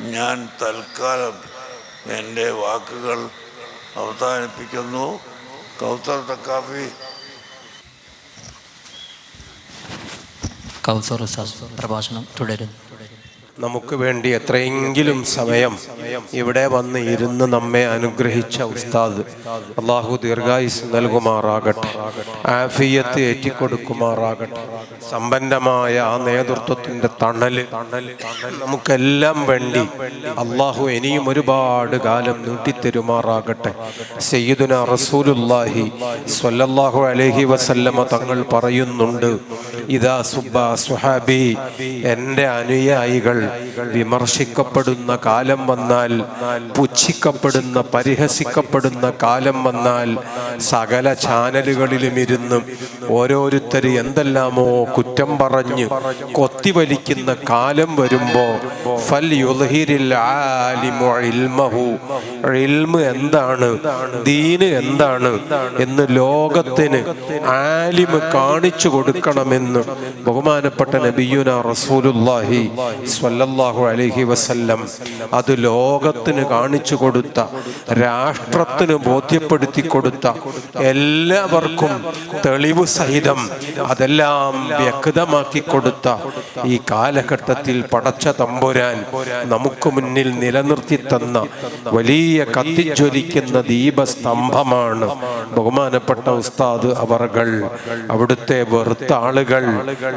ഞാൻ തൽക്കാലം എന്റെ വാക്കുകൾ അവസാനിപ്പിക്കുന്നു. കൗസർ തക്കാഫി. കൗസർ പ്രഭാഷണം തുടരുന്നു. നമുക്ക് വേണ്ടി എത്രയെങ്കിലും സമയം ഇവിടെ വന്ന് ഇരുന്ന് നമ്മെ അനുഗ്രഹിച്ച ഉസ്താദ് അള്ളാഹു ദീർഘായുസ് നൽകുമാറാകട്ടെ ആഫിയത്ത് ഏറ്റിക്കൊടുക്കുമാറാകട്ടെ. സമ്പന്നമായ ആ നേതൃത്വത്തിന്റെ തണൽ നമുക്കെല്ലാം വേണ്ടി അള്ളാഹു ഇനിയും ഒരുപാട് കാലം നീട്ടിത്തരുമാറാകട്ടെ. സയ്യിദുന റസൂലുല്ലാഹി സ്വല്ലല്ലാഹു അലൈഹി വസല്ലമ തങ്ങൾ പറയുന്നുണ്ട് ഇതാ സുബ്ബ സുഹാബി എന്റെ അനുയായികൾ വിമർശിക്കപ്പെടുന്ന കാലം വന്നാൽ പുച്ഛിക്കപ്പെടുന്ന പരിഹസിക്കപ്പെടുന്ന കാലം വന്നാൽ സകല ചാനലുകളിലും ഇരുന്ന് ഓരോരുത്തർ എന്തെല്ലാമോ കുറ്റം പറഞ്ഞ് കൊത്തിവലിക്കുന്ന കാലം വരുമ്പോൾ ഫൽ എന്താണ് ദീന് എന്താണ് എന്ന് ലോകത്തിന് ആലിമ് കാണിച്ചു കൊടുക്കണമെന്ന് ബഹുമാനപ്പെട്ട നബിയുന റസൂലുല്ലാഹി സ്വല്ലല്ലാഹു അലൈഹി വസല്ലം അത് ലോകത്തിന് കാണിച്ചു കൊടുത്ത രാഷ്ട്രത്തിന് ബോധ്യപ്പെടുത്തി കൊടുത്ത എല്ലാവർക്കും തെളിവ് സഹിതം അതെല്ലാം വ്യക്തമാക്കി കൊടുത്ത ഈ കാലഘട്ടത്തിൽ പടച്ച തമ്പുരാൻ നമുക്ക് മുന്നിൽ നിലനിർത്തി തന്ന വലിയ കത്തിജ്വലിക്കുന്ന ദീപസ്തംഭമാണ് ബഹുമാനപ്പെട്ട ഉസ്താദ് അവർകൾ അവിടുത്തെ വെറുത്ത ആളുകൾ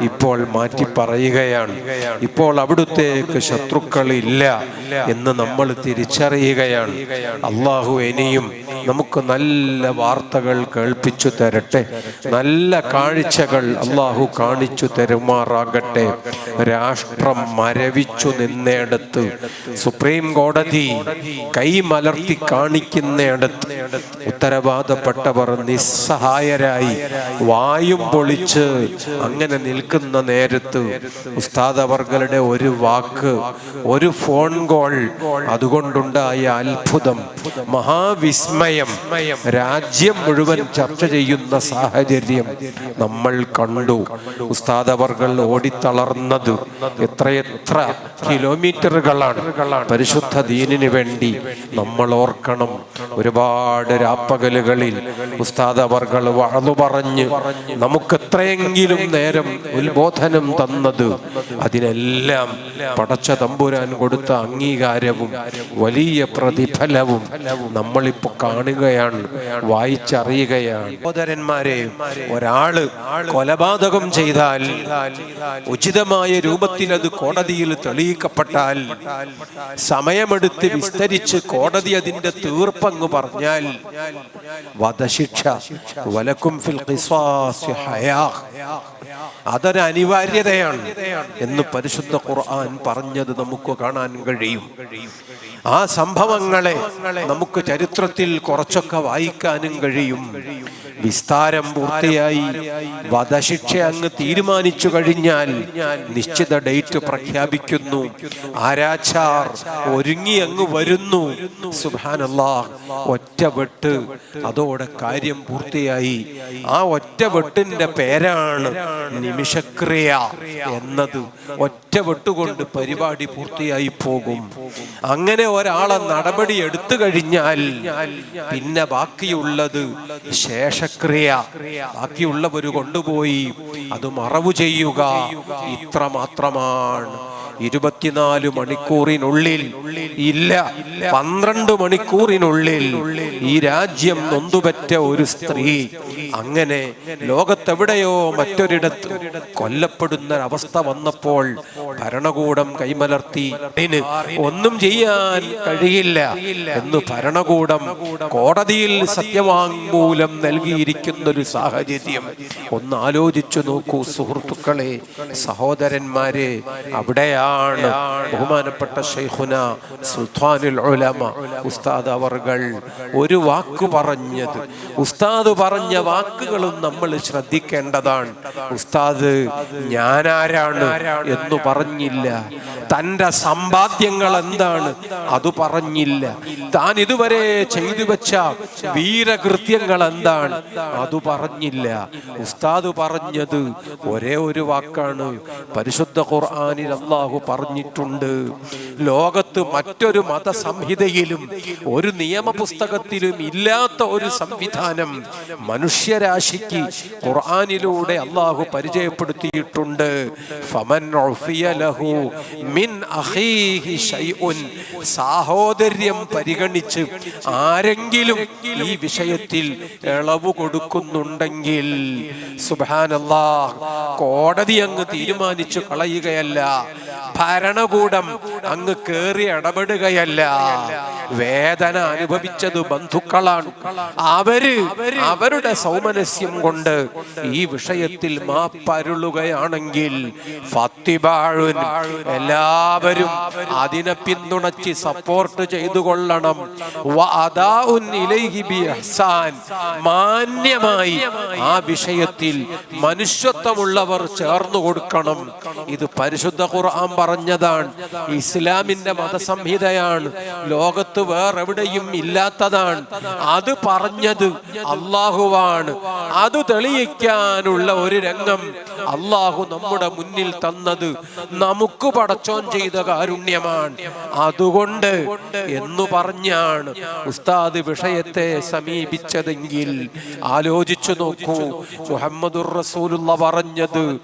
ഇപ്പോൾ മാറ്റി പറയുകയാണ്. ഇപ്പോൾ അവിടുത്തേക്ക് ശത്രുക്കളില്ല എന്ന് നമ്മൾ തിരിച്ചറിയുകയാണ്. അള്ളാഹു ഇനിയും നമുക്ക് നല്ല വാർത്തകൾ കേൾപ്പിച്ചു തരട്ടെ. നല്ല കാഴ്ചകൾ അള്ളാഹു കാണിച്ചു തരുമാറാകട്ടെ. രാഷ്ട്രം മരവിച്ചു നിന്നേടത്ത്. സുപ്രീം കോടതി കൈമലർത്തി കാണിക്കുന്നിടത്ത്. ഉത്തരവാദപ്പെട്ടവർ നിസ്സഹായരായി വായും പൊളിച്ച് അങ്ങനെ നിൽക്കുന്ന നേരത്ത് ഉസ്താദവർഗളുടെ ഒരു വാക്ക് ഒരു ഫോൺ കോൾ അതുകൊണ്ടുണ്ടായ അത്ഭുതം മഹാവിസ്മയം രാജ്യം മുഴുവൻ ചർച്ച ചെയ്യുന്ന സാഹചര്യം നമ്മൾ കണ്ടു. ഉസ്താദവർഗൾ അവർകൾ ഓടിത്തളർന്നത് എത്രയെത്ര കിലോമീറ്ററുകളാണ്. പരിശുദ്ധ ദീനിന് വേണ്ടി നമ്മൾ ഓർക്കണം. ഒരുപാട് രാപ്പകലുകളിൽ ഉസ്താദവർഗൾ വളർന്നു വളു പറഞ്ഞ് നമുക്ക് എത്രയെങ്കിലും നേരം ഉത്ബോധനം തന്നത് അതിനെല്ലാം പടച്ച തമ്പുരാൻ കൊടുത്ത അംഗീകാരവും വലിയ പ്രതിഫലവും നമ്മളിപ്പോൾ കാണുകയാണ്. വായിച്ചറിയുകയാണ് സഹോദരന്മാരെ ഒരാൾ കൊലപാതകം ചെയ്താൽ ഉചിതമായ രൂപത്തിൽ അത് കോടതിയിൽ തെളിയിക്കപ്പെട്ടാൽ സമയമെടുത്ത് വിസ്തരിച്ച് കോടതി അതിന്റെ തീർപ്പങ്ങ് പറഞ്ഞാൽ വധശിക്ഷ വലക്കും ഫിൽ അതൊരു അനിവാര്യതയാണ് എന്ന് പരിശുദ്ധ ഖുർആൻ പറഞ്ഞത് നമുക്ക് കാണാൻ കഴിയും. ആ സംഭവങ്ങളെ നമുക്ക് ചരിത്രത്തിൽ കുറച്ചൊക്കെ വായിക്കാനും കഴിയും. വിസ്താരം പൂർത്തിയായി. വധശിക്ഷ അങ്ങ് തീരുമാനിച്ചു കഴിഞ്ഞാൽ നിശ്ചിത ഡേറ്റ് പ്രഖ്യാപിക്കുന്നു. ആരാച്ചാർ ഒരുങ്ങി അങ്ങ് വരുന്നു. സുഹാനല്ലാ ഒറ്റ വെട്ട്. അതോടെ കാര്യം പൂർത്തിയായി. ആ ഒറ്റ വെട്ടിന്റെ പേരാണ് നിമിഷക്രിയ എന്നത്. ഒറ്റ വെട്ടുകൊണ്ട് പരിപാടി പൂർത്തിയായി പോകും. അങ്ങനെ ഒരാളെ നടപടി എടുത്തു കഴിഞ്ഞാൽ പിന്നെ ബാക്കിയുള്ളത് ശേഷക്രിയ. ബാക്കിയുള്ളവർ കൊണ്ടുപോയി അത് മറവു ചെയ്യുക. ഇത്ര മാത്രമാണ് ഇരുപത്തിനാല് മണിക്കൂറിനുള്ളിൽ ഇല്ല. പന്ത്രണ്ട് മണിക്കൂറിനുള്ളിൽ ഈ രാജ്യം നൊന്തുപറ്റ ഒരു സ്ത്രീ. അങ്ങനെ ലോകത്തെവിടെയോ മറ്റൊരിടത്ത് കൊല്ലപ്പെടുന്ന അവസ്ഥ വന്നപ്പോൾ ഭരണകൂടം കൈമലർത്തി "ഇതിന് ഒന്നും ചെയ്യാൻ കഴിയില്ല എന്ന് ഭരണകൂടം കോടതിയിൽ സത്യവാങ്മൂലം നൽകിയിരിക്കുന്ന ഒരു സാഹചര്യം. ഒന്ന് ആലോചിച്ചു നോക്കൂ സുഹൃത്തുക്കളെ സഹോദരന്മാരെ അവിടെയാണ് ബഹുമാനപ്പെട്ട ഷെയ്ഖുന സുൽത്താനുൽ ഉലമ. ഉസ്താദ് അവർകൾ ഒരു വാക്ക് പറഞ്ഞത്. ഉസ്താദ് പറഞ്ഞ വാക്കുകളും നമ്മൾ ശ്രദ്ധിക്കേണ്ടതാണ്. ഉസ്താദ് ഞാനാരാണ് എന്ന് പറഞ്ഞില്ല. തന്റെ സമ്പാദ്യങ്ങൾ എന്താണ്? അത് പറഞ്ഞില്ല. താൻ ഇതുവരെ ചെയ്തു വെച്ച വീരകൃത്യങ്ങൾ എന്താണ്? അത് പറഞ്ഞില്ല. ഉസ്താദ് പറഞ്ഞത് ഒരേ ഒരു വാക്കാണ്. പരിശുദ്ധ ഖുർആാനിൽ അള്ളാഹു പറഞ്ഞിട്ടുണ്ട്. ലോകത്ത് മറ്റൊരു മതസംഹിതയിലും ഒരു നിയമപുസ്തകത്തിലും ഇല്ലാത്ത ഒരു സംവിധാനം മനുഷ്യരാശിക്ക് ഖുർആാനിലൂടെ അള്ളാഹു പരിചയപ്പെടുത്തിയിട്ടുണ്ട്. സാഹോദര്യം പരിഗണിച്ച് ആരെങ്കിലും ഈ വിഷയത്തിൽ ഇളവ് കൊടുക്കുന്നുണ്ടെങ്കിൽ സുബാനല്ലാ കോടതി അങ്ങ് തീരുമാനിച്ചു കളയുകയല്ല. ഭരണകൂടം അങ്ങ് കേറി ഇടപെടുകയല്ല. വേദന അനുഭവിച്ചത് ബന്ധുക്കളാണ്. അവർ അവരുടെ സൗമനസ്യം കൊണ്ട് ഈ വിഷയത്തിൽ മാപ്പരുളുകയാണെങ്കിൽ ഫത്തിബാഴുൻ എല്ലാവരും അതിനെ പിന്തുണച്ച് സപ്പോർട്ട് ചെയ്തു കൊള്ളണം. മാന്യമായി ആ വിഷയത്തിൽ മനുഷ്യത്വമുള്ളവർ ചേർന്നു കൊടുക്കണം. ഇത് പരിശുദ്ധ ഖുർആൻ പറഞ്ഞതാണ്. ഇസ്ലാമിന്റെ മതസംഹിതയാണ്. ലോകത്ത് വേറെവിടെയും ഇല്ലാത്തതാണ്. അത് പറഞ്ഞത് അള്ളാഹുവാണ് അത് തെളിയിക്കാനുള്ള ഒരു രംഗം അള്ളാഹു നമ്മുടെ മുന്നിൽ തന്നത് നമുക്ക് പടച്ചോൻ ചെയ്ത കാരുണ്യമാണ്. അതുകൊണ്ട് എന്ന് പറഞ്ഞാണ് ഉസ്താദ് വിഷയത്തെ സമീപിച്ചതെങ്കിൽ ആലോചിച്ചു നോക്കൂ. മുഹമ്മദുർ റസൂലുള്ള പറഞ്ഞത്.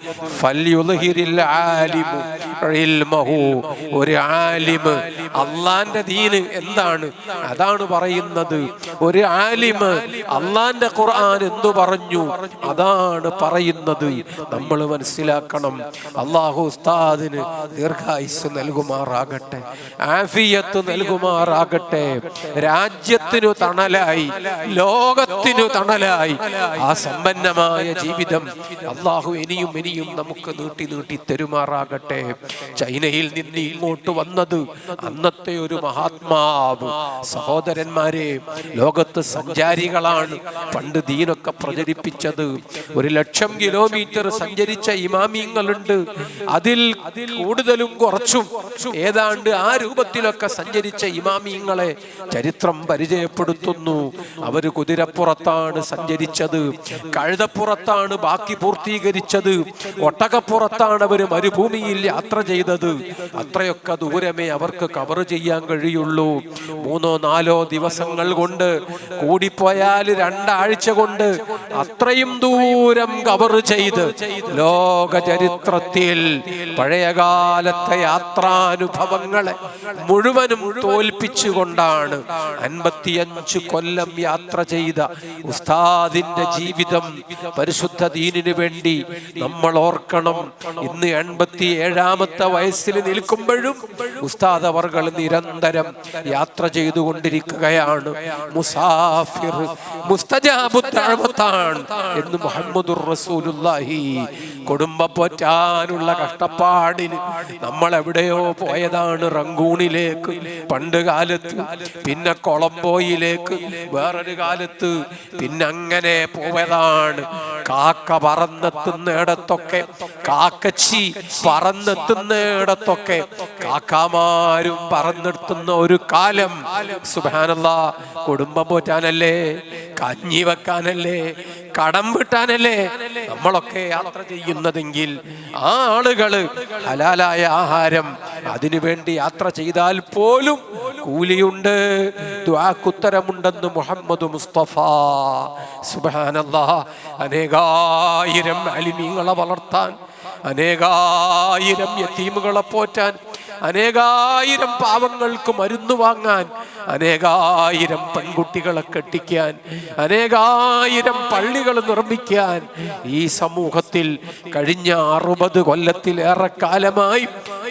ഒരു ആലിമ് അള്ളാന്റെ ദീന് എന്താണ് അതാണ് പറയുന്നത്. ഒരു ആലിമ് അള്ളാന്റെ ഖുർആൻ എന്തു പറഞ്ഞു? അതാണ് പറയുന്നത്. നമ്മൾ മനസ്സിലാക്കണം. അള്ളാഹു ഉസ്താദിന് ദീർഘായുസ് നൽകുമാറാകട്ടെ. ആഫിയത്ത് നൽകുമാറാകട്ടെ. രാജ്യത്തിനു തണലായി. ലോകത്തിനു തണലായി. ആ സമ്പന്നമായ ജീവിതം അള്ളാഹു ഇനിയും ഇനിയും നമുക്ക് നീട്ടി നീട്ടി തരുമാറാകട്ടെ. ചൈനയിൽ നിന്ന് ഇങ്ങോട്ട് വന്നത് അന്നത്തെ ഒരു മഹാത്മാവ് സഹോദരന്മാരെ ലോകത്ത് സഞ്ചാരികളാണ്. പണ്ട് ദീനൊക്കെ പ്രചരിപ്പിച്ചത്. ഒരു ലക്ഷം കിലോമീറ്റർ സഞ്ചരിച്ച ഇമാമിയങ്ങളുണ്ട്. അതിൽ കൂടുതലും കുറച്ചും ഏതാണ്ട് ആ രൂപത്തിലൊക്കെ സഞ്ചരിച്ച ഇമാമിയങ്ങളെ ചരിത്രം പരിചയപ്പെടുത്തുന്നു. അവർ കുതിരപ്പുറത്താണ് സഞ്ചരിച്ചത്. കഴുതപ്പുറത്താണ് ബാക്കി പൂർത്തീകരിച്ചത്. ഒട്ടകപ്പുറത്താണ് അവർ മരുഭൂമിയിൽ യാത്ര ചെയ്തത്. അത്രയൊക്കെ ദൂരമേ അവർക്ക് കവർ ചെയ്യാൻ കഴിയുള്ളൂ. മൂന്നോ നാലോ ദിവസങ്ങൾ കൊണ്ട് കൂടിപ്പോയാൽ രണ്ടാഴ്ച കൊണ്ട് അത്രയും ദൂരം കവർ ചെയ്ത് ലോക ചരിത്രത്തിൽ പഴയകാലത്തെ യാത്രാനുഭവങ്ങളെ മുഴുവനും തോൽപ്പിച്ചുകൊണ്ടാണ് അൻപത്തിയഞ്ച് കൊല്ലം യാത്ര ചെയ്ത ഉസ്താദിന്റെ ജീവിതം പരിശുദ്ധ ദീനിനു വേണ്ടി നമ്മൾ ഓർക്കണം. ഇന്ന് എൺപത്തി ഏഴാമത്തെ വയസ്സിൽ നിൽക്കുമ്പോഴും ഉസ്താദ് അവർകൾ നിരന്തരം യാത്ര ചെയ്തുകൊണ്ടിരിക്കുകയാണ്. മുസാഫിർ മുസ്തജാബു ദഅവത്താണ് എന്ന് മുഹമ്മദുർ റസൂലുള്ളാഹി. കുടുംബം പോറ്റാനുള്ള കഷ്ടപ്പാടിന് നമ്മൾ എവിടെയോ പോയതാണ് റങ്കൂണിലേക്ക് പണ്ട് കാലത്ത് പിന്നെ കൊളംബോയിലേക്ക് വേറൊരു കാലത്ത് പിന്നെ അങ്ങനെ പോയതാണ്. കാക്ക പറന്നെത്തുന്നിടത്തൊക്കെ കാക്കച്ചി പറന്നെത്തുന്നിടത്തൊക്കെ കാക്കാമാരും പറന്നെത്തുന്ന ഒരു കാലം. സുബാനല്ല കുടുംബം പോറ്റാനല്ലേ? കഞ്ഞി വെക്കാനല്ലേ കടം വിട്ടാനല്ലേ നമ്മളൊക്കെ യാത്ര ചെയ്യുന്നതെങ്കിൽ ആ ആളുകൾ ഹലാലായ ആഹാരം അതിനുവേണ്ടി യാത്ര ചെയ്താൽ പോലും കൂലിയുണ്ട് ദ്വാക്കുത്തരമുണ്ടെന്ന് മുഹമ്മദ് മുസ്തഫ. സുബാനല്ലാ അനേകായിരം അലിമീങ്ങളെ വളർത്താൻ അനേകായിരം യത്തീമുകളെ പോറ്റാൻ അനേകായിരം പാവങ്ങൾക്ക് മരുന്ന് വാങ്ങാൻ അനേകായിരം പെൺകുട്ടികളെ കെട്ടിക്കാൻ അനേകായിരം പള്ളികൾ നിർമ്മിക്കാൻ ഈ സമൂഹത്തിൽ കഴിഞ്ഞ അറുപത് കൊല്ലത്തിലേറെ കാലമായി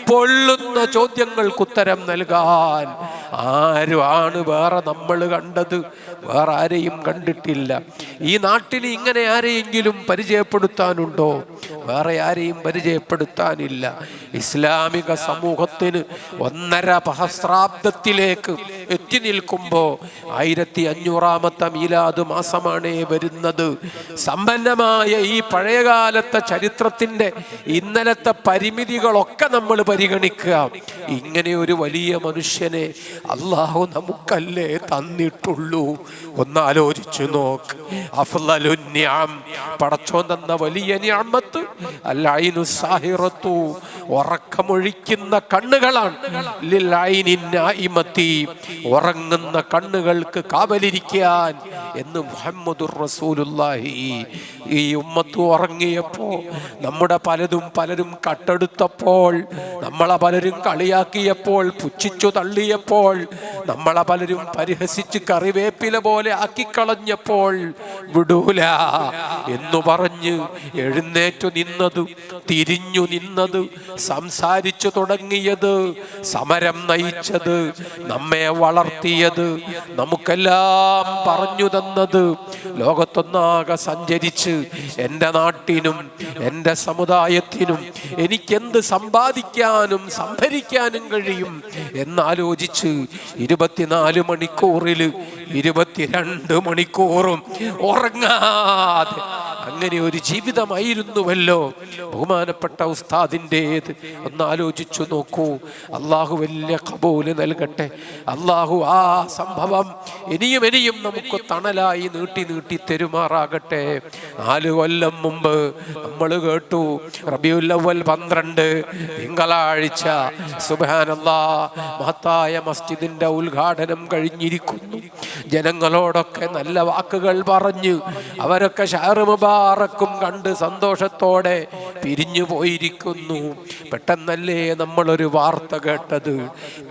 പൊള്ളുന്ന ചോദ്യങ്ങൾക്ക് ഉത്തരം നൽകാൻ. ആരുമാണ് വേറെ നമ്മൾ കണ്ടത്? വേറെ ആരെയും കണ്ടിട്ടില്ല. ഈ നാട്ടിൽ ഇങ്ങനെ ആരെയെങ്കിലും പരിചയപ്പെടുത്താനുണ്ടോ? വേറെ ആരെയും പരിചയപ്പെടുത്താനില്ല. ഇസ്ലാമിക സമൂഹത്തിന് ഒന്നര സഹസ്രാബ്ദത്തിലേക്ക് എത്തി നിൽക്കുമ്പോൾ ആയിരത്തി അഞ്ഞൂറാമത്തെ മീലാദ് മാസമാണ് വരുന്നത്. സമ്പന്നമായ ഈ പഴയകാലത്തെ ചരിത്രത്തിന്റെ ഇന്നലത്തെ പരിമിതികളൊക്കെ നമ്മൾ പരിഗണിക്കുക. ഇങ്ങനെ ഒരു വലിയ മനുഷ്യനെ അള്ളാഹു നമുക്കല്ലേ തന്നിട്ടുള്ളൂ? ഒന്നാലോചിച്ചു നോക്ക്. അഫ്ലലുന്യാം പടച്ചോൻ തന്ന വലിയ ഞാമത്ത് അല്ലൈനു സാഹിറത്തു. ഉറക്കമൊഴിക്കുന്ന കണ്ണുകളാണ്. ഉറങ്ങുന്ന കണ്ണുകൾക്ക് കാവലിരിക്കാൻ എന്ന് മുഹമ്മദുർ റസൂലുള്ളാഹി. ഈ ഉമ്മത്ത് ഉറങ്ങിയപ്പോ നമ്മുടെ പലതും പലരും കട്ടെടുത്തപ്പോൾ നമ്മളെ പലരും കളിയാക്കിയപ്പോൾ പുച്ഛിച്ചു തള്ളിയപ്പോൾ നമ്മളെ പലരും പരിഹസിച്ച് കറിവേപ്പില പോലെ ആക്കിക്കളഞ്ഞപ്പോൾ വിടൂല എന്നു പറഞ്ഞ് എഴുന്നേറ്റു നിന്നത് തിരിഞ്ഞു നിന്നത് സംസാരിച്ചു തുടങ്ങിയത് സമരം നയിച്ചത് നമ്മെ വളർത്തിയത് നമുക്കെല്ലാം പറഞ്ഞു തന്നത് ലോകത്തൊന്നാകെ സഞ്ചരിച്ച് എന്റെ നാട്ടിനും എന്റെ സമുദായത്തിനും എനിക്കെന്ത് സമ്പാദിക്കാനും സംഭരിക്കാനും കഴിയും. എന്നാലോചിച്ച് ഇരുപത്തിനാല് മണിക്കൂറിൽ ഇരുപത്തിരണ്ട് മണിക്കൂറും ഉറങ്ങാതെ അങ്ങനെ ഒരു ജീവിതമായിരുന്നുവല്ലോ. ബഹുമാനപ്പെട്ട ഉസ്താദിന്റേത്. ഒന്ന് ആലോചിച്ചു നോക്കൂ. അള്ളാഹു വലിയ കബൂൽ നൽകട്ടെ. അള്ളാഹു ആ സംഭവം ഇനിയും ഇനിയും നമുക്ക് തണലായി നീട്ടി നീട്ടി തെരുമാറാകട്ടെ. നാല് കൊല്ലം മുമ്പ് നമ്മൾ കേട്ടു. റബിയുല്ലവൽ പന്ത്രണ്ട് തിങ്കളാഴ്ച. സുബാനല്ലാ മഹത്തായ മസ്ജിദിന്റെ ഉദ്ഘാടനം കഴിഞ്ഞിരിക്കുന്നു. ജനങ്ങളോടൊക്കെ നല്ല വാക്കുകൾ പറഞ്ഞു അവരൊക്കെ ഷാറ് മുബാറക്കും കണ്ട് സന്തോഷത്തോടെ പിരിഞ്ഞു പോയിരിക്കുന്നു. പെട്ടെന്നല്ലേ നമ്മളൊരു വാർത്ത കേട്ടത്?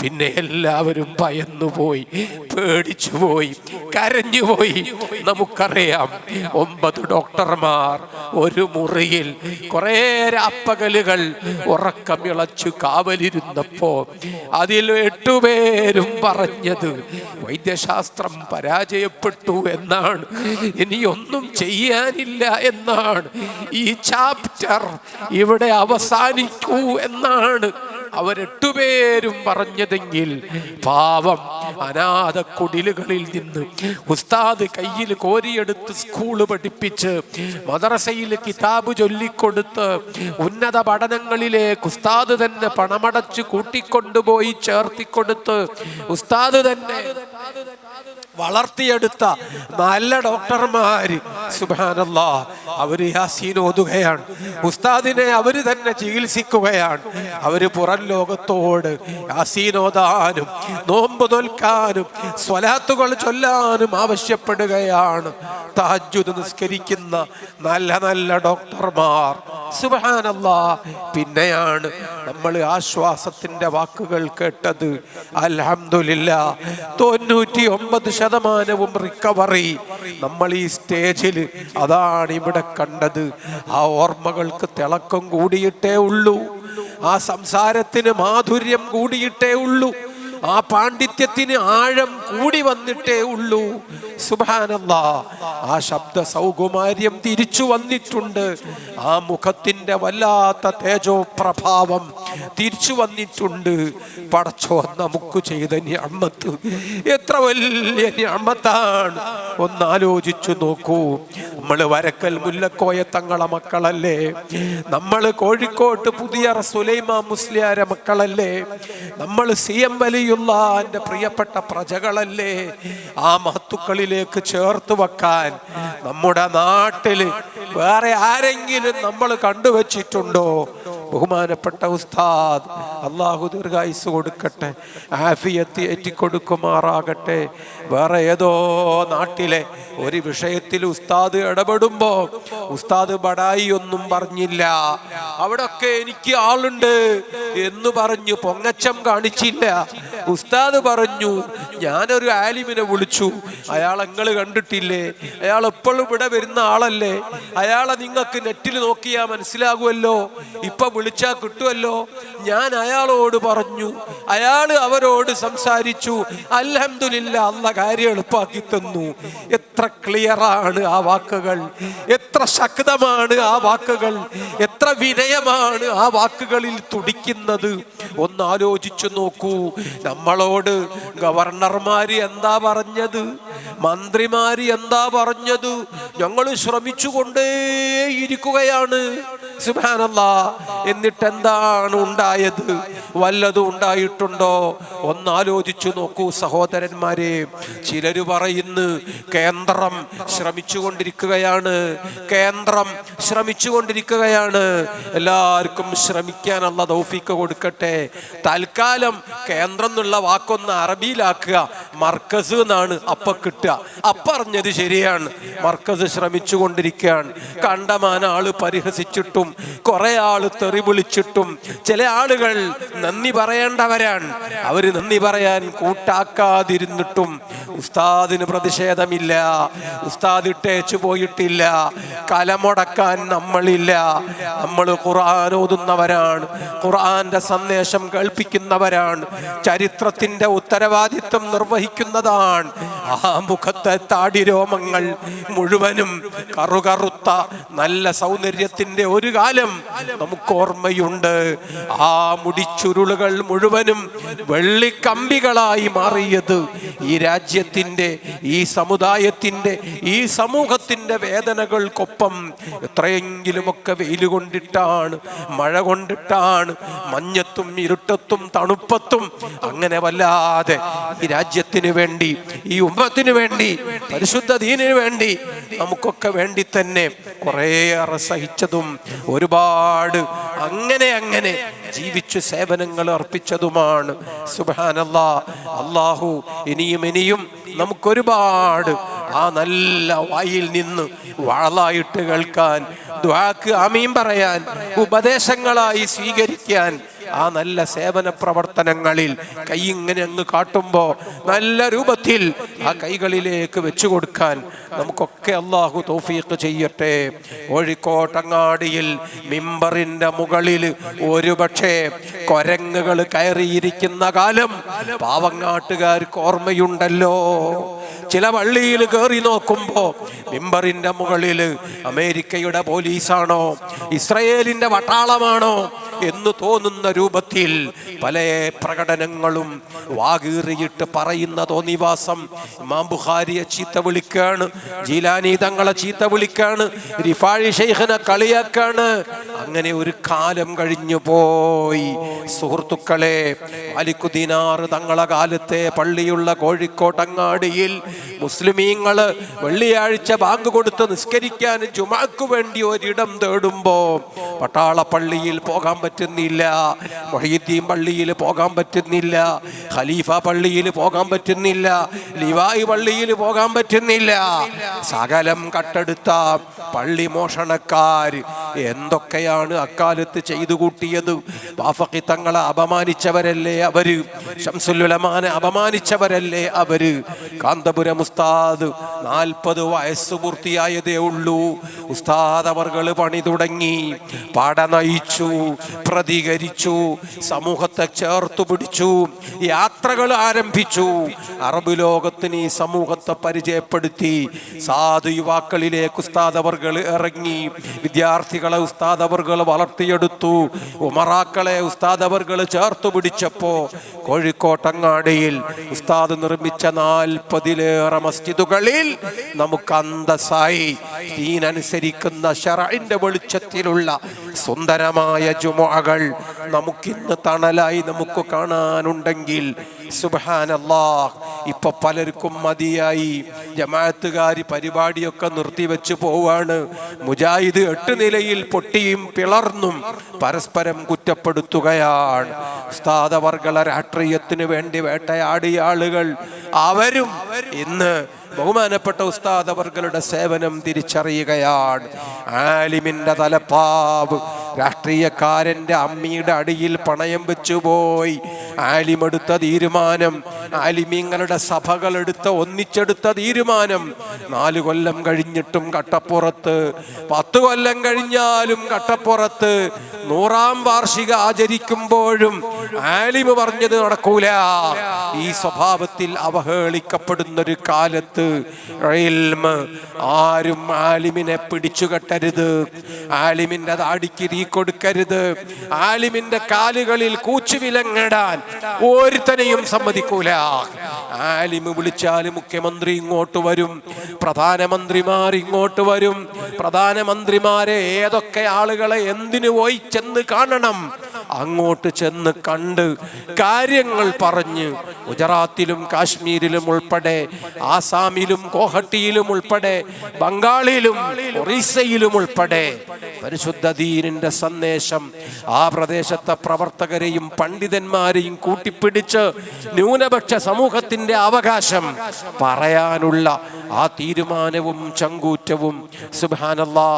പിന്നെ എല്ലാവരും ഭയന്നു പോയി പേടിച്ചു പോയി കരഞ്ഞു പോയി നമുക്കറിയാം ഒമ്പത് ഡോക്ടർമാർ ഒരു മുറിയിൽ കുറേ രാപ്പകലുകൾ ഉറക്കമിളച്ചു കാവലിരുന്നപ്പോ അതിൽ എട്ടുപേരും പറഞ്ഞത് വൈദ്യശാസ്ത്രം പരാജയപ്പെട്ടു എന്നാണ്. ഇനിയൊന്നും ചെയ്യാനില്ല. എന്നാണ്. ഈ ചാപ്റ്റർ ഇവിടെ അവസാനിക്കൂ എന്നാണ്. അവരെട്ടുപേരും പറഞ്ഞതെങ്കിൽ പാവം അനാഥ കുടിലുകളിൽ നിന്ന് ഉസ്താദ് കയ്യിൽ കോരിയെടുത്ത് സ്കൂൾ പഠിപ്പിച്ച് മദ്രസയിൽ കിതാബ് ചൊല്ലിക്കൊടുത്ത് ഉന്നത പഠനങ്ങളിലേക്ക് ഉസ്താദ് തന്നെ പണമടച്ച് കൂട്ടിക്കൊണ്ടുപോയി ചേർത്തിക്കൊടുത്ത് ഉസ്താദ് തന്നെ വളർത്തിയെടുത്ത നല്ല ഡോക്ടർമാര്. സുബാനല്ലാ അവർ യാസീൻ ഓതുകയാണ്. ഉസ്താദിനെ അവർ തന്നെ ചികിത്സിക്കുകയാണ്. അവർ പുറം ലോകത്തോട് യാസീൻ നോമ്പ് നോൽക്കാനും സ്വലാത്തുകൾ ചൊല്ലാനും ആവശ്യപ്പെടുകയാണ്. താജ്ജുദ് നിസ്കരിക്കുന്ന നല്ല നല്ല ഡോക്ടർമാർ. സുബാനല്ല പിന്നെയാണ് നമ്മൾ ആശ്വാസത്തിന്റെ വാക്കുകൾ കേട്ടത്. അലഹമില്ല തൊണ്ണൂറ്റി ഒമ്പത് ശതമാനവും റിക്കവറി നമ്മൾ ഈ സ്റ്റേജിൽ അതാണ് ഇവിടെ കണ്ടത്. ആ ഓർമ്മകൾക്ക് തിളക്കം കൂടിയിട്ടേ ഉള്ളൂ. ആ സംസാരത്തിന് മാധുര്യം കൂടിയിട്ടേ ഉള്ളൂ. ആ പാണ്ഡിത്യത്തിന് ആഴം കൂടി വന്നിട്ടേ ഉള്ളൂ. സുബാനല്ല ആ ശബ്ദ സൗകുമാര്യം തിരിച്ചു വന്നിട്ടുണ്ട്. ആ മുഖത്തിന്റെ വല്ലാത്ത തേജോ പ്രഭാവം തിരിച്ചു വന്നിട്ടുണ്ട്. പടച്ചോ നമുക്ക് ചെയ്ത ഞമ്മത്ത് എത്ര വലിയ ഞമ്മത്താണ് ഒന്നാലോചിച്ചു നോക്കൂ. നമ്മൾ വരക്കൽ മുല്ലക്കോയ തങ്ങളെ മക്കളല്ലേ? നമ്മൾ കോഴിക്കോട്ട് പുതിയ സുലൈമ മുസ്ലിയാര മക്കളല്ലേ? നമ്മൾ സി എം വലിയുള്ള എന്റെ പ്രിയപ്പെട്ട പ്രജകളല്ലേ? ആ മഹത്തുക്കളിലേക്ക് ചേർത്ത് വെക്കാൻ നമ്മുടെ നാട്ടിൽ വേറെ ആരെങ്കിലും നമ്മൾ കണ്ടുവച്ചിട്ടുണ്ടോ? ബഹുമാനപ്പെട്ട ഉസ്താദ് അള്ളാഹു ദീർഘായുസ് കൊടുക്കട്ടെ ആഫിയത്ത് ഏറ്റിക്കൊടുക്കുമാറാകട്ടെ. വേറെ ഏതോ നാട്ടിലെ ഒരു വിഷയത്തിൽ ഉസ്താദ് ഇടപെടുമ്പോ ഉസ്താദ് ബടായി ഒന്നും പറഞ്ഞില്ല. അവിടൊക്കെ എനിക്ക് ആളുണ്ട് എന്ന് പറഞ്ഞു പൊങ്ങച്ചം കാണിച്ചില്ല. ഉസ്താദ് പറഞ്ഞു ഞാനൊരു ആലിമിനെ വിളിച്ചു. അയാൾ നിങ്ങൾ കണ്ടിട്ടില്ലേ? അയാൾ എപ്പോഴും ഇവിടെ വരുന്ന ആളല്ലേ? അയാളെ നിങ്ങൾക്ക് നെറ്റിൽ നോക്കിയാൽ മനസ്സിലാകുമല്ലോ? ഇപ്പൊ വിളിച്ചാൽ കിട്ടുമല്ലോ? ഞാൻ അയാളോട് പറഞ്ഞു അയാൾ അവരോട് സംസാരിച്ചു. അൽഹംദുലില്ല അന്ന കാര്യം എളുപ്പാക്കി തന്നു. എത്ര ക്ലിയറാണ് ആ വാക്കുകൾ. എത്ര ശക്തമാണ് ആ വാക്കുകൾ. എത്ര വിനയമാണ് ആ വാക്കുകളിൽ തുടിക്കുന്നത്. ഒന്ന് ആലോചിച്ചു നോക്കൂ. നമ്മളോട് ഗവർണർമാര് എന്താ പറഞ്ഞത്? മന്ത്രിമാര് എന്താ പറഞ്ഞത്? ഞങ്ങൾ ശ്രമിച്ചുകൊണ്ടേയിരിക്കുകയാണ്. സുബാനല്ലാ എന്നിട്ട് എന്താണ് ഉണ്ടായത്? വല്ലതും ഉണ്ടായിട്ടുണ്ടോ? ഒന്നാലോചിച്ചു നോക്കൂ സഹോദരന്മാരെ. ചിലര് പറയുന്നു കേന്ദ്രം ശ്രമിച്ചുകൊണ്ടിരിക്കുകയാണ്. കേന്ദ്രം ശ്രമിച്ചുകൊണ്ടിരിക്കുകയാണ്. എല്ലാവർക്കും ശ്രമിക്കാനുള്ള ദൗഫിക്ക് കൊടുക്കട്ടെ. തൽക്കാലം കേന്ദ്രം എന്നുള്ള വാക്കൊന്ന് അറബിയിലാക്കുക. മർക്കസ് എന്നാണ് അപ്പ കിട്ടുക. അപ്പറഞ്ഞത് ശരിയാണ്. മർക്കസ് ശ്രമിച്ചു കൊണ്ടിരിക്കുകയാണ് കണ്ടമാന ആൾ പരിഹസിച്ചിട്ടും കുറെ ആൾ തെറി വിളിച്ചിട്ടും ചില ആളുകൾ നന്ദി പറയേണ്ടവരാണ്. അവർ നന്ദി പറയാൻ കൂട്ടാക്കാതിരുന്നിട്ടും ഉസ്താദിന് പ്രതിഷേധമില്ല. ഉസ്താദ് ഇട്ടേച്ചു പോയിട്ടില്ല. കലമുടക്കാൻ നമ്മളില്ല. നമ്മൾ ഖുർആൻ ഓതുന്നവരാണ്. ഖുർആന്റെ സന്ദേശം കേൾപ്പിക്കുന്നവരാണ്. ചരിത്രത്തിന്റെ ഉത്തരവാദിത്വം നിർവഹിക്കുന്നതാണ്. ആ മുഖത്തെ താടിരോമങ്ങൾ മുഴുവനും കറുകറുത്ത നല്ല സൗന്ദര്യത്തിന്റെ ഒരു കാലം നമുക്ക് ഓർമ്മയുണ്ട് ആ മുടിച്ചുരുളുകൾ മുഴുവനും വെള്ളിക്കമ്പികളായി മാറിയത് ഈ രാജ്യത്തിന്റെ ഈ സമുദായത്തിന്റെ ഈ സമൂഹത്തിന്റെ വേദനകൾക്കൊപ്പം എത്രയെങ്കിലുമൊക്കെ വെയിൽ കൊണ്ടിട്ടാണ് മഴ കൊണ്ടിട്ടാണ് മഞ്ഞത്തും ഇരുട്ടത്തും തണുപ്പത്തും അങ്ങനെ വല്ലാതെ ഈ രാജ്യത്തിന് വേണ്ടി ഈ ഉമ്മത്തിന് വേണ്ടി പരിശുദ്ധ ദീനിന് വേണ്ടി നമുക്കൊക്കെ വേണ്ടി തന്നെ കുറേയേറെ സഹിച്ചതും ഒരുപാട് അങ്ങനെ അങ്ങനെ ജീവിച്ചു സേവനങ്ങൾ അർപ്പിച്ചതുമാണ്. സുബാനല്ലാ അള്ളാഹു ഇനിയും ഇനിയും നമുക്കൊരുപാട് ആ നല്ല വായിൽ നിന്ന് വാളായിട്ട് കേൾക്കാൻ ദ്വാക്ക് ആമീൻ പറയാൻ ഉപദേശങ്ങളായി സ്വീകരിക്കാൻ ആ നല്ല സേവന പ്രവർത്തനങ്ങളിൽ കൈ ഇങ്ങനെ അങ്ങ് കാട്ടുമ്പോൾ നല്ല രൂപത്തിൽ ആ കൈകളിലേക്ക് വെച്ചു കൊടുക്കാൻ നമുക്കൊക്കെ അള്ളാഹു തോഫീക്ക് ചെയ്യട്ടെ. കോഴിക്കോട്ടങ്ങാടിയിൽ മിമ്പറിന്റെ മുകളിൽ ഒരുപക്ഷെ കൊരങ്ങുകൾ കയറിയിരിക്കുന്ന കാലം പാവങ്ങാട്ടുകാർക്ക് ഓർമ്മയുണ്ടല്ലോ. ചില പള്ളിയിൽ കയറി നോക്കുമ്പോ മിമ്പറിന്റെ മുകളിൽ അമേരിക്കയുടെ പോലീസാണോ ഇസ്രയേലിന്റെ വട്ടാളമാണോ എന്ന് തോന്നുന്ന രൂപത്തിൽ പല പ്രകടനങ്ങളും വാകീറിയിട്ട് പറയുന്ന തോന്നിവാസം. ഇമാം ബുഖാരിയെ ചീത്ത വിളിക്കാണ് ജീലാനി തങ്ങളെ ചീത്ത വിളിക്കാണ് റിഫാഴി ഷെയ്ഖിനെ കളിയാക്കാണ്. അങ്ങനെ ഒരു കാലം കഴിഞ്ഞു പോയി. സുഹൃത്തുക്കളെ അലിക്കുദീനാർ തങ്ങളെ കാലത്തെ പള്ളിയുള്ള കോഴിക്കോട്ടങ്ങാടിയിൽ മുസ്ലിമീങ്ങൾ വെള്ളിയാഴ്ച ബാങ്ക് കൊടുത്ത് നിസ്കരിക്കാൻ ജുമാക്ക് വേണ്ടി ഒരിടം തേടുമ്പോ പട്ടാള പള്ളിയിൽ പോകാൻ പറ്റുന്നില്ല. മൊഹീദ്ദീൻ പള്ളിയിൽ പോകാൻ പറ്റുന്നില്ല. ഖലീഫ പള്ളിയിൽ പോകാൻ പറ്റുന്നില്ല. ലിവായി പള്ളിയിൽ പോകാൻ പറ്റുന്നില്ല. സകലം കട്ടെടുത്ത പള്ളി മോഷണക്കാർ എന്തൊക്കെയാണ് അക്കാലത്ത് ചെയ്തു കൂട്ടിയത്? വാഫക്കി തങ്ങളെ അപമാനിച്ചവരല്ലേ അവർ? ഷംസുലുലമാനെ അപമാനിച്ചവരല്ലേ അവർ? കാന്തപുര ഉസ്താദ് നാൽപ്പത് വയസ്സ് പൂർത്തിയായതേ ഉള്ളൂ. ഉസ്താദ് അവർകൾ പണി തുടങ്ങി. പട നയിച്ചു. പ്രതികരിച്ചു സമൂഹത്തെ ചേർത്തു പിടിച്ചു യാത്രകൾ ആരംഭിച്ചു. അറബ് ലോകത്തിന് ഈ സമൂഹത്തെ പരിചയപ്പെടുത്തി. സാധു യുവാക്കളിലേക്ക് ഉസ്താദവർകൾ ഇറങ്ങി. വിദ്യാർത്ഥികളെ ഉസ്താദവർകൾ വളർത്തിയെടുത്തു. ഉമറാക്കളെ ഉസ്താദവർകൾ ചേർത്തു പിടിച്ചപ്പോ കോഴിക്കോട്ടങ്ങാടിയിൽ ഉസ്താദ് നിർമ്മിച്ച നാൽപ്പതിലേറെ മസ്ജിദുകളിൽ നമുക്ക് അന്തസ്സായി ദീനനുസരിക്കുന്ന ഷറിന്റെ വെളിച്ചത്തിലുള്ള സുന്ദരമായ ജുമുഅകൾ നമുക്കിന്ന് തണലായി നമുക്ക് കാണാനുണ്ടെങ്കിൽ സുബാനല്ലാ ഇപ്പൊ പലർക്കും മതിയായി. ജമാഅത്തുകാരി പരിപാടിയൊക്കെ നിർത്തിവെച്ച് പോവാണ്. മുജാഹിദ് എട്ട് നിലയിൽ പൊട്ടിയും പിളർന്നും പരസ്പരം കുറ്റപ്പെടുത്തുകയാണ്. ഉസ്താദവർഗള രാഷ്ട്രീയത്തിന് വേണ്ടി വേട്ടയാടിയ ആളുകൾ അവരും ഇന്ന് ബഹുമാനപ്പെട്ട ഉസ്താദ് അവർകളുടെ സേവനം തിരിച്ചറിയുകയാണ്. ആലിമിന്റെ തലപ്പാവ് രാഷ്ട്രീയക്കാരന്റെ അമ്മിയുടെ അടിയിൽ പണയം വെച്ചുപോയി ആലിമെടുത്ത തീരുമാനം ആലിമീങ്ങളുടെ സഭകൾ എടുത്ത ഒന്നിച്ചെടുത്ത തീരുമാനം നാലു കൊല്ലം കഴിഞ്ഞിട്ടും കട്ടപ്പുറത്ത്. പത്ത് കൊല്ലം കഴിഞ്ഞാലും കട്ടപ്പുറത്ത്. നൂറാം വാർഷിക ആചരിക്കുമ്പോഴും ആലിമ് പറഞ്ഞത് നടക്കൂല. ഈ സ്വഭാവത്തിൽ അവഹേളിക്കപ്പെടുന്ന ഒരു ആരും ആലിമിനെ പിടിച്ചു കെട്ടരുത് ആലിമിന്റെ താടിക്ക് തീ കൊടുക്കരുത്. ആലിമിന്റെ കാലുകളിൽ കൂച്ചുവിലങ്ങിടാൻ ഒരുത്തനെയും സമ്മതിക്കൂല. ആലിമ് വിളിച്ചാൽ മുഖ്യമന്ത്രി ഇങ്ങോട്ട് വരും. പ്രധാനമന്ത്രിമാർ ഇങ്ങോട്ട് വരും. പ്രധാനമന്ത്രിമാരെ ഏതൊക്കെ ആളുകളെ എന്തിനു പോയി ചെന്ന് കാണണം? അങ്ങോട്ട് ചെന്ന് കണ്ട് കാര്യങ്ങൾ പറഞ്ഞ് ഗുജറാത്തിലും കാശ്മീരിലും ഉൾപ്പെടെ ആസാമിലും കോഹട്ടിയിലും ഉൾപ്പെടെ ബംഗാളിലും ഒറീസയിലും ഉൾപ്പെടെ പരിശുദ്ധ ദീനിന്റെ സന്ദേശം ആ പ്രദേശത്തെ പ്രവർത്തകരെയും പണ്ഡിതന്മാരെയും കൂട്ടിപ്പിടിച്ച് ന്യൂനപക്ഷ സമൂഹത്തിന്റെ അവകാശം പറയാനുള്ള ആ തീരുമാനവും ചങ്കൂറ്റവും. സുബാനല്ലാ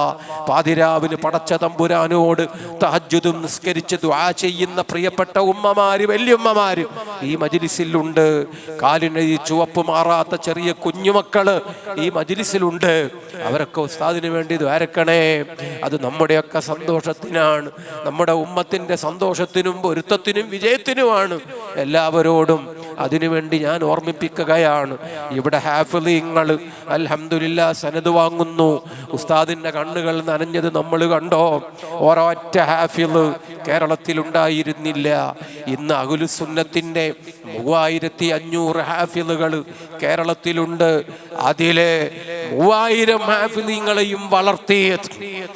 പാതിരാവിന് പടച്ച തമ്പുരാനോട് തഹജ്ജുദും നിസ്കരിച്ച് ദ്വാ ചെയ്യുന്ന പ്രിയപ്പെട്ട ഉമ്മമാര് വല്യമ്മമാര്. ഈ മജിലിസിലുണ്ട്. കാലിന് ഈ ചുവപ്പ് മാറാത്ത ചെറിയ കുഞ്ഞുമക്കൾ ഈ മജിലിസിലുണ്ട്. അവരൊക്കെ ഉസ്താദിന് വേണ്ടി ദ്വാരക്കണേ അത് നമ്മുടെയൊക്കെ സന്തോഷത്തിനാണ്. നമ്മുടെ ഉമ്മത്തിന്റെ സന്തോഷത്തിനും പൊരുത്തത്തിനും വിജയത്തിനുമാണ്. എല്ലാവരോടും അതിനുവേണ്ടി ഞാൻ ഓർമ്മിപ്പിക്കുകയാണ്. ഇവിടെ ഹാഫിലിങ്ങൾ അലഹമില്ല സനത് വാങ്ങുന്നു. ഉസ്താദിന്റെ കണ്ണുകൾ നനഞ്ഞത് നമ്മൾ കണ്ടോ? ഒരൊറ്റ ഹാഫിൽ കേരളത്തിൽ ഉണ്ടായിരുന്നില്ല ഇന്ന് അഖുലുസുന്നത്തിന്റെ മൂവായിരത്തി അഞ്ഞൂറ് ഹാഫിലുകൾ കേരളത്തിലുണ്ട്. അതിലെ മൂവായിരം ഹാഫിലിങ്ങളെയും വളർത്തിയ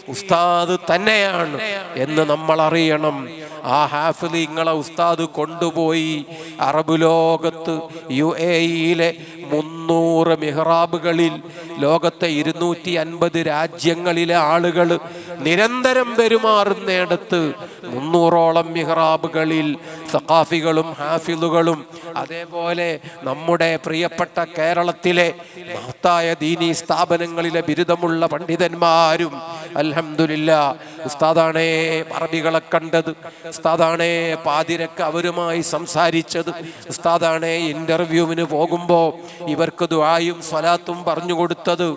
ഉസ്താദ് തന്നെയാണ് എന്ന് നമ്മൾ അറിയണം. ആ ഹാഫിലിങ്ങളെ ഉസ്താദ് കൊണ്ടുപോയി. അറബ് ലോകത്ത് യു എ ഇയിലെ മുന്നൂറ് മിഹ്റാബുകളിൽ ലോകത്തെ ഇരുന്നൂറ്റി അൻപത് രാജ്യങ്ങളിലെ ആളുകൾ നിരന്തരം പെരുമാറുന്നിടത്ത് മുന്നൂറോളം മിഹ്റാബുകളിൽ സഖാഫികളും ഹാഫിലുകളും അതേപോലെ നമ്മുടെ പ്രിയപ്പെട്ട കേരളത്തിലെ മഹത്തായ ദീനി സ്ഥാപനങ്ങളിലെ ബിരുദമുള്ള പണ്ഡിതന്മാരും അലഹമില്ല ഉസ്താദാണേ അറബികളെ കണ്ടത് ഉസ്താദാണേ പാതിരക്ക് അവരുമായി സംസാരിച്ചത് ഉസ്താദാണേ ഇന്റർവ്യൂവിന് പോകുമ്പോൾ ഇവർക്ക് ദുആയും സ്വലാത്തും പറഞ്ഞു കൊടുത്തത്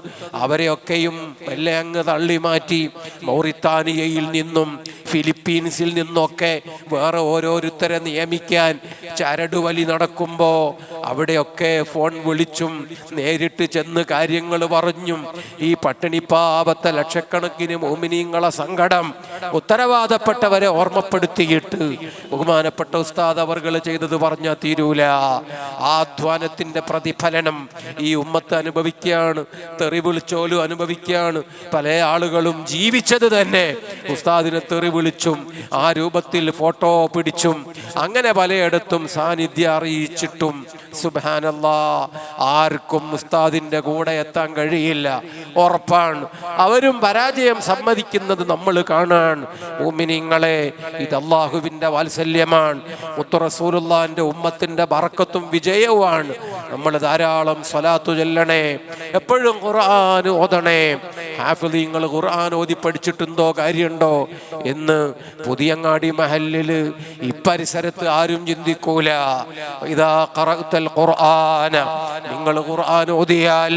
അവരെയൊക്കെയും മെല്ലെ അങ്ങ് തള്ളി മാറ്റി മൗറിത്താനിയയിൽ നിന്നും ഫിലിപ്പീൻസിൽ നിന്നൊക്കെ വേറെ ഓരോരുത്തരെ നിയമിക്കാൻ ചരടുവലി നടക്കുമ്പോൾ അവിടെയൊക്കെ ഫോൺ വിളിച്ചും നേരിട്ട് ചെന്ന് കാര്യങ്ങൾ പറഞ്ഞും. ഈ പട്ടിണിപ്പാവത്തെ ലക്ഷക്കണക്കിന് മോമിനിങ്ങളെ സങ്കടം ഉത്തരവാദപ്പെട്ടവരെ ഓർമ്മപ്പെടുത്തിയിട്ട് ബഹുമാനപ്പെട്ട ഉസ്താദ് അവർകൾ ചെയ്തത് പറഞ്ഞാൽ തീരൂല. ആ അധ്വാനത്തിന്റെ പ്രതിഫലനം ഈ ഉമ്മത്ത് അനുഭവിക്കുകയാണ് തെറി വിളിച്ചോലും അനുഭവിക്കുകയാണ് പല ആളുകളും ജീവിച്ചത് തന്നെ. ഉസ്താദിനെ തെറി വിളിച്ചും ആ രൂപത്തിൽ ഫോട്ടോ പിടിച്ചും അങ്ങനെ പലയിടത്തും സാന്നിധ്യം അറിയിച്ചിട്ടും സുബാനല്ലാ ആർക്കും ഉസ്താദിന്റെ കൂടെ എത്താൻ കഴിയില്ല. ഉറപ്പാണ്. അവരും പരാജയം സമ്മതിക്കുന്നത് നമ്മൾ കാണാൻ ഉമിനിങ്ങളെ ഇത് അള്ളാഹുവിന്റെ വാത്സല്യമാണ്. മുത്തുറസൂലുല്ലാന്റെ ഉമ്മത്തിന്റെ ബറക്കത്തും വിജയവുമാണ്. നമ്മൾ ധാരാളം സ്വലാത്തു ചൊല്ലണേ എപ്പോഴും ഖുർആൻ ഓതണേ. ഹാഫിലിങ്ങൾ ഖുർആൻ ഓതി പഠിച്ചിട്ടുണ്ടോ കാര്യമുണ്ടോ? എന്ന് പുതിയങ്ങാടി മഹലിൽ ഇപ്പരിസരത്ത് ആരും ചിന്തിക്കൂല. ഇതാ ഖുർആന നിങ്ങൾ ഖുർആൻ ഓതിയാൽ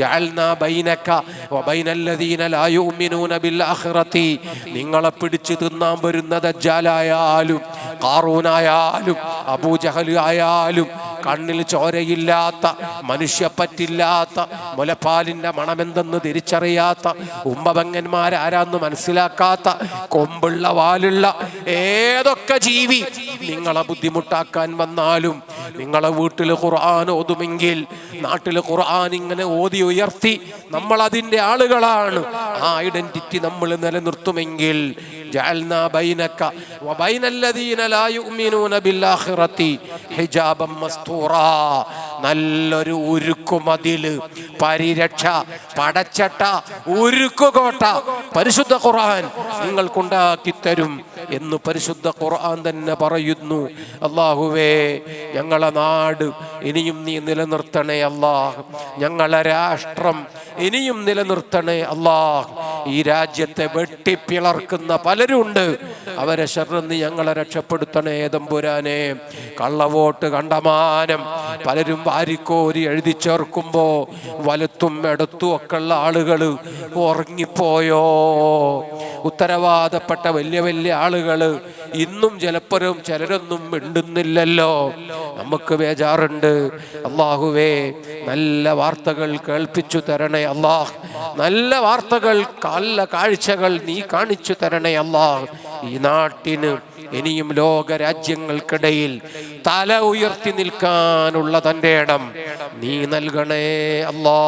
ജഅൽനാ ബൈനക വബൈനല്ലദീന ലാ യുമിനൂന ബിൽ ആഖിറതി നിങ്ങളെ പിടിച്ചു തിന്നാൻ വരുന്ന ദജ്ജാലായാലും ഖാറൂനായാലും അബൂജഹൽ ആയാലും കണ്ണിൽ ചോരയില്ലാത്ത മനുഷ്യപ്പറ്റില്ലാത്ത മുലപ്പാലിന്റെ മണമെന്തെന്ന് തിരിച്ചറിയാത്ത ഉമ്മപങ്ങന്മാരാരാന്ന് മനസ്സിലാക്കാത്ത കൊമ്പുള്ള വാലുള്ള ഏതൊക്കെ ജീവി നിങ്ങളെ ബുദ്ധിമുട്ടാക്കാൻ വന്നാലും നിങ്ങളെ വീട്ടിൽ ഖുർആൻ ഓതുമെങ്കിൽ നാട്ടിൽ ഖുർആൻ ഇങ്ങനെ ഓതി ഉയർത്തി നമ്മൾ അതിന്റെ ആളുകളാണ്. ആ ഐഡന്റിറ്റി നമ്മൾ നിലനിർത്തുമെങ്കിൽ ജഅൽനാ ബൈനക വബൈനല്ലദീന ലാ യുഅ്മിനൂന ബില്ലാഖിറതി ഹിജാബൻ മസ്തൂറാ. നല്ലൊരു ഉരുക്കുമതിൽ പരിരക്ഷ പടച്ചട്ട ഉരുക്കുകോട്ട പരിശുദ്ധ ഖുർആൻ നിങ്ങൾക്കുണ്ടാക്കി തരും എന്ന് പരിശുദ്ധ ഖുർആൻ തന്നെ പറയുന്നു. അള്ളാഹുവേ ഞങ്ങളെ നാട് ഇനിയും നീ നിലനിർത്തണേ അള്ളാഹ് ഞങ്ങളെ രാഷ്ട്രം ഇനിയും നിലനിർത്തണേ അള്ളാഹ് ഈ രാജ്യത്തെ വെട്ടിപ്പിളർക്കുന്ന പലരുണ്ട്. അവരെ ശരണന്ന് ഞങ്ങളെ രക്ഷപ്പെടുത്തണേ ഏതമ്പുരാനെ കള്ളവോട്ട് കണ്ടമാനം. പലരും വാരിക്കോരി എഴുതി ചേർക്കുമ്പോ വലത്തും എടുത്തും ഒക്കെ ഉള്ള ആളുകൾ ഉറങ്ങിപ്പോയോ? ഉത്തരവാദപ്പെട്ട വലിയ വലിയ ആളുകൾ ഇന്നും ചിലപ്പോഴും ചിലരൊന്നും മിണ്ടുന്നില്ലല്ലോ. നമുക്ക് ബേജാറുണ്ട് അള്ളാഹുവേ നല്ല വാർത്തകൾ കേൾപ്പിച്ചു തരണേ അള്ളാഹ്. നല്ല വാർത്തകൾ നല്ല കാഴ്ചകൾ നീ കാണിച്ചു തരണേ അല്ല. ഈ നാട്ടിന് ഇനിയും ലോക രാജ്യങ്ങൾക്കിടയിൽ തല ഉയർത്തി നിൽക്കാനുള്ള തന്റെ ഇടം നീ നൽകണേ അല്ലാ.